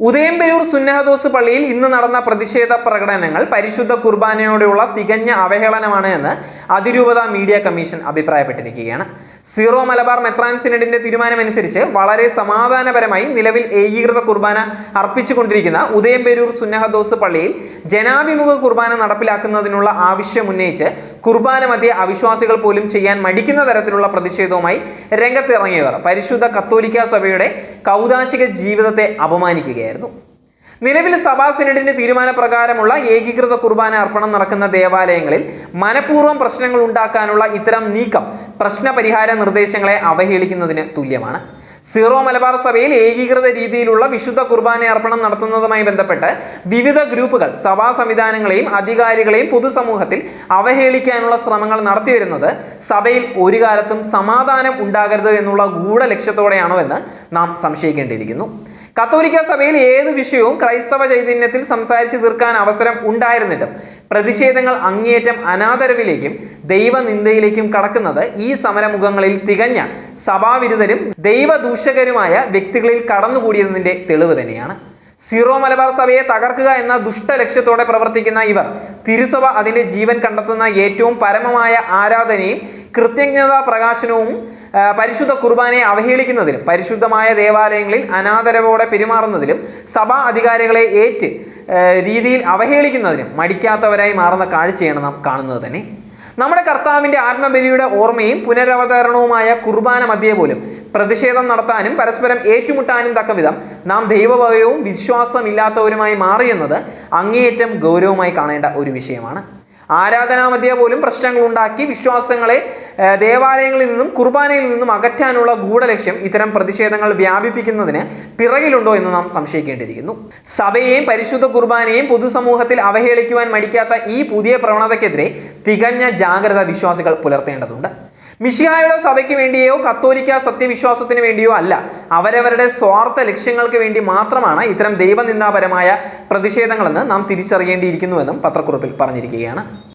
ഉദയംപെരൂർ സുന്നഹദോസ് പള്ളിയിൽ ഇന്ന് നടന്ന പ്രതിഷേധ പ്രകടനങ്ങൾ പരിശുദ്ധ കുർബാനയോടെയുള്ള തികഞ്ഞ അവഹേളനമാണ് എന്ന് അതിരൂപത മീഡിയ കമ്മീഷൻ അഭിപ്രായപ്പെട്ടിരിക്കുകയാണ്. സീറോ മലബാർ മെത്രാൻ സിനഡിന്റെ തീരുമാനമനുസരിച്ച് വളരെ സമാധാനപരമായി നിലവിൽ ഏകീകൃത കുർബാന അർപ്പിച്ചുകൊണ്ടിരിക്കുന്ന ഉദയംപെരൂർ സുന്നഹദോസ് പള്ളിയിൽ ജനാഭിമുഖ കുർബാന നടപ്പിലാക്കുന്നതിനുള്ള ആവശ്യം ഉന്നയിച്ച് കുർബാന മധ്യ അവിശ്വാസികൾ പോലും ചെയ്യാൻ മടിക്കുന്ന തരത്തിലുള്ള പ്രതിഷേധവുമായി രംഗത്തിറങ്ങിയവർ പരിശുദ്ധ കത്തോലിക്ക സഭയുടെ കൗതാശിക ജീവിതത്തെ അപമാനിക്കുകയായിരുന്നു. നിലവിൽ സഭാ സിനഡിന്റെ തീരുമാനപ്രകാരമുള്ള ഏകീകൃത കുർബാന അർപ്പണം നടക്കുന്ന ദേവാലയങ്ങളിൽ മനഃപൂർവം പ്രശ്നങ്ങൾ ഉണ്ടാക്കാനുള്ള ഇത്തരം നീക്കം പ്രശ്നപരിഹാര നിർദ്ദേശങ്ങളെ അവഹേളിക്കുന്നതിന് തുല്യമാണ്. സീറോ മലബാർ സഭയിൽ ഏകീകൃത രീതിയിലുള്ള വിശുദ്ധ കുർബാന അർപ്പണം നടത്തുന്നതുമായി ബന്ധപ്പെട്ട് വിവിധ ഗ്രൂപ്പുകൾ സഭാ സംവിധാനങ്ങളെയും അധികാരികളെയും പൊതുസമൂഹത്തിൽ അവഹേളിക്കാനുള്ള ശ്രമങ്ങൾ നടത്തിവരുന്നത് സഭയിൽ ഒരു കാലത്തും സമാധാനം ഉണ്ടാകരുത് എന്നുള്ള ഗൂഢലക്ഷ്യത്തോടെയാണോ എന്ന് നാം സംശയിക്കേണ്ടിയിരിക്കുന്നു. കത്തോലിക്ക സഭയിൽ ഏത് വിഷയവും ക്രൈസ്തവ ചൈതന്യത്തിൽ സംസാരിച്ചു തീർക്കാൻ അവസരം ഉണ്ടായിരുന്നിട്ടും പ്രതിഷേധങ്ങൾ അങ്ങേയറ്റം അനാദരവിലേക്കും ദൈവനിന്ദയിലേക്കും കടക്കുന്നത് ഈ സമരമുഖങ്ങളിൽ തികഞ്ഞ സഭാവിരുദ്ധരും ദൈവദൂഷകരുമായ വ്യക്തികളിൽ കടന്നുകൂടിയതിന്റെ തെളിവ് തന്നെയാണ്. സീറോ മലബാർ സഭയെ തകർക്കുക എന്ന ദുഷ്ട ലക്ഷ്യത്തോടെ പ്രവർത്തിക്കുന്ന ഇവർ. തിരുസഭ അതിന്റെ ജീവൻ കണ്ടെത്തുന്ന ഏറ്റവും പരമമായ ആരാധനയും കൃത്യജ്ഞതാ പ്രകാശനവും പരിശുദ്ധ കുർബാനയെ അവഹേളിക്കുന്നതിലും പരിശുദ്ധമായ ദേവാലയങ്ങളിൽ അനാദരവോടെ പെരുമാറുന്നതിലും സഭാ അധികാരികളെ ഏറ്റ് രീതിയിൽ അവഹേളിക്കുന്നതിനും മടിക്കാത്തവരായി മാറുന്ന കാഴ്ചയാണ് നാം കാണുന്നത് തന്നെ. നമ്മുടെ കർത്താവിന്റെ ആത്മബലിയുടെ ഓർമ്മയും പുനരവതരണവുമായ കുർബാന മധ്യേ പോലും പ്രതിഷേധം നടത്താനും പരസ്പരം ഏറ്റുമുട്ടാനും തക്ക വിധം നാം ദൈവഭയവും വിശ്വാസമില്ലാത്തവരുമായി മാറിയെന്നത് അങ്ങേയറ്റം ഗൗരവമായി കാണേണ്ട ഒരു വിഷയമാണ്. ആരാധനാ മധ്യ പോലും പ്രശ്നങ്ങൾ ഉണ്ടാക്കി വിശ്വാസങ്ങളെ ദേവാലയങ്ങളിൽ നിന്നും കുർബാനയിൽ നിന്നും അകറ്റാനുള്ള ഗൂഢലക്ഷ്യം ഇത്തരം പ്രതിഷേധങ്ങൾ വ്യാപിപ്പിക്കുന്നതിന് പിറകിലുണ്ടോ എന്ന് നാം സംശയിക്കേണ്ടിയിരിക്കുന്നു. സഭയെയും പരിശുദ്ധ കുർബാനയെയും പൊതുസമൂഹത്തിൽ അവഹേളിക്കുവാൻ മടിക്കാത്ത ഈ പുതിയ പ്രവണതയ്ക്കെതിരെ തികഞ്ഞ ജാഗ്രത വിശ്വാസികൾ പുലർത്തേണ്ടതുണ്ട്. മിഷിഹായുടെ സഭയ്ക്ക് വേണ്ടിയോ കത്തോലിക്ക സത്യവിശ്വാസത്തിന് വേണ്ടിയോ അല്ല. അവരവരുടെ സ്വാർത്ഥ ലക്ഷ്യങ്ങൾക്ക് വേണ്ടി മാത്രമാണ് ഇത്തരം ദൈവനിന്ദാപരമായ പ്രതിഷേധങ്ങളെന്ന് നാം തിരിച്ചറിയേണ്ടിയിരിക്കുന്നുവെന്നും പത്രക്കുറിപ്പിൽ പറഞ്ഞിരിക്കുകയാണ്.